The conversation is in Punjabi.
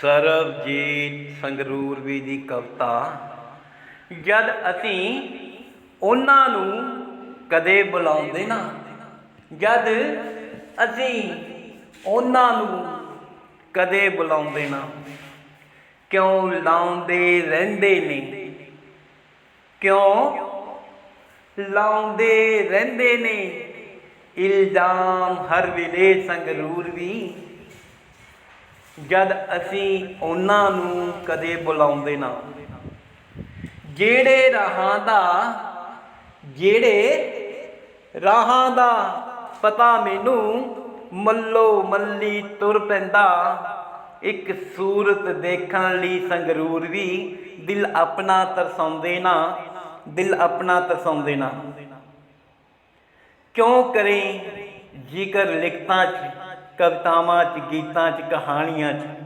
ਸਰਬਜੀਤ ਸੰਗਰੂਰਵੀ ਦੀ ਕਵਿਤਾ। ਜਦ ਅਸੀਂ ਉਹਨਾਂ ਨੂੰ ਕਦੇ ਬੁਲਾਉਂਦੇ ਨਾ, ਜਦ ਅਸੀਂ ਉਹਨਾਂ ਨੂੰ ਕਦੇ ਬੁਲਾਉਂਦੇ ਨਾ, ਕਿਉਂ ਲਾਉਂਦੇ ਰਹਿੰਦੇ ਨੇ? ਕਿਉਂ ਲਾਉਂਦੇ ਰਹਿੰਦੇ ਨੇ? ਇਲਜ਼ਾਮ ਹਰ ਵੇਲੇ ਸੰਗਰੂਰ ਵੀ ਜਦ ਅਸੀਂ ਉਹਨਾਂ ਨੂੰ ਕਦੇ ਬੁਲਾਉਂਦੇ ਨਾ, ਜਿਹੜੇ ਰਾਹਾਂ ਦਾ, ਜਿਹੜੇ ਰਾਹਾਂ ਦਾ ਪਤਾ ਮੈਨੂੰ ਮੱਲੋ ਮੱਲੀ ਤੁਰ ਪੈਂਦਾ, ਇੱਕ ਸੂਰਤ ਦੇਖਣ ਲਈ ਸੰਗਰੂਰ ਵੀ ਦਿਲ ਆਪਣਾ ਤਰਸਾਉਂਦੇ ਨਾ, ਦਿਲ ਆਪਣਾ ਤਰਸਾਉਂਦੇ ਨਾ। ਕਿਉਂ ਕਰੇ ਜ਼ਿਕਰ ਲਿਖਤਾਂ 'ਚ? ਕਵਿਤਾਵਾਂ 'ਚ ਗੀਤਾਂ 'ਚ ਕਹਾਣੀਆਂ 'ਚ।